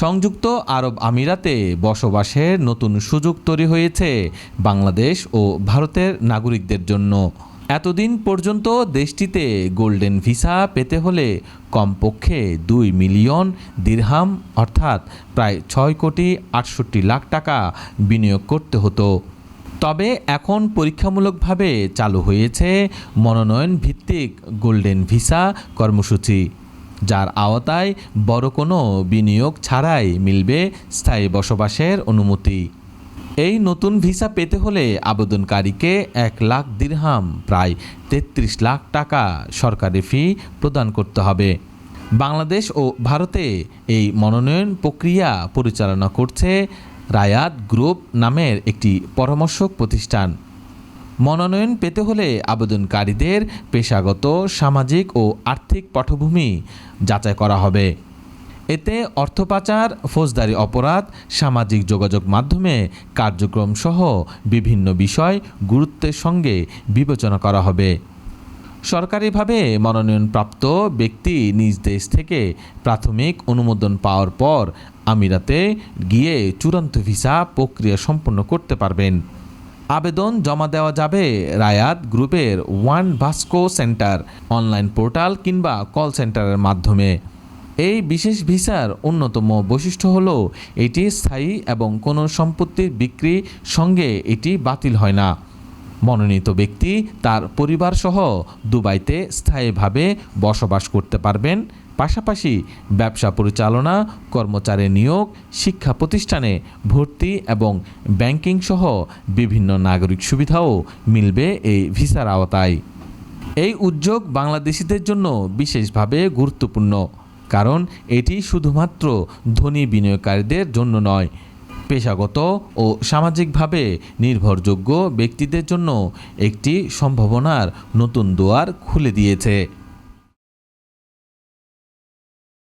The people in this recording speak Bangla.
সংযুক্ত আরব আমিরাতে বসবাসের নতুন সুযোগ তৈরি হয়েছে বাংলাদেশ ও ভারতের নাগরিকদের জন্য। এতদিন পর্যন্ত দেশটিতে গোল্ডেন ভিসা পেতে হলে কমপক্ষে দুই মিলিয়ন দিরহাম, অর্থাৎ প্রায় ছয় কোটি আটষট্টি লাখ টাকা বিনিয়োগ করতে হতো। তবে এখন পরীক্ষামূলকভাবে চালু হয়েছে মনোনয়ন ভিত্তিক গোল্ডেন ভিসা কর্মসূচি। যার আওতায় বড় কোনো বিনিয়োগ ছাড়াই মিলবে স্থায়ী বসবাসের অনুমতি। এই নতুন ভিসা পেতে হলে আবেদনকারীকে এক লাখ দিরহাম, প্রায় তেত্রিশ লাখ টাকা সরকারি ফি প্রদান করতে হবে। বাংলাদেশ ও ভারতে এই মনোনয়ন প্রক্রিয়া পরিচালনা করছে রায়াত গ্রুপ নামের একটি পরামর্শক প্রতিষ্ঠান। মনোনয়ন পেতে হলে আবেদনকারীদের পেশাগত, সামাজিক ও আর্থিক পটভূমি যাচাই করা হবে। এতে অর্থ পাচার, ফৌজদারি অপরাধ, সামাজিক যোগাযোগ মাধ্যমে কার্যক্রম সহ বিভিন্ন বিষয় গুরুত্বের সঙ্গে বিবেচনা করা হবে। সরকারিভাবে মনোনয়নপ্রাপ্ত ব্যক্তি নিজ দেশ থেকে প্রাথমিক অনুমোদন পাওয়ার পর আমিরাতে গিয়ে চূড়ান্ত ভিসা প্রক্রিয়া সম্পন্ন করতে পারবেন। আবেদন জমা দেওয়া যাবে রায়াত গ্রুপের ওয়ান ভাস্কো সেন্টার, অনলাইন পোর্টাল কিংবা কল সেন্টারের মাধ্যমে। এই বিশেষ ভিসার অন্যতম বৈশিষ্ট্য হল, এটি স্থায়ী এবং কোনো সম্পত্তির বিক্রি সঙ্গে এটি বাতিল হয় না। মনোনীত ব্যক্তি তার পরিবারসহ দুবাইতে স্থায়ীভাবে বসবাস করতে পারবেন। পাশাপাশি ব্যবসা পরিচালনা, কর্মচারী নিয়োগ, শিক্ষা প্রতিষ্ঠানে ভর্তি এবং ব্যাংকিং সহ বিভিন্ন নাগরিক সুবিধাও মিলবে এই ভিসার আওতায়। এই উদ্যোগ বাংলাদেশিদের জন্য বিশেষভাবে গুরুত্বপূর্ণ, কারণ এটি শুধুমাত্র ধনী বিনিয়োগকারীদের জন্য নয় পেশাগত ও সামাজিকভাবে নির্ভরযোগ্য ব্যক্তিদের জন্য একটি সম্ভাবনার নতুন দুয়ার খুলে দিয়েছে।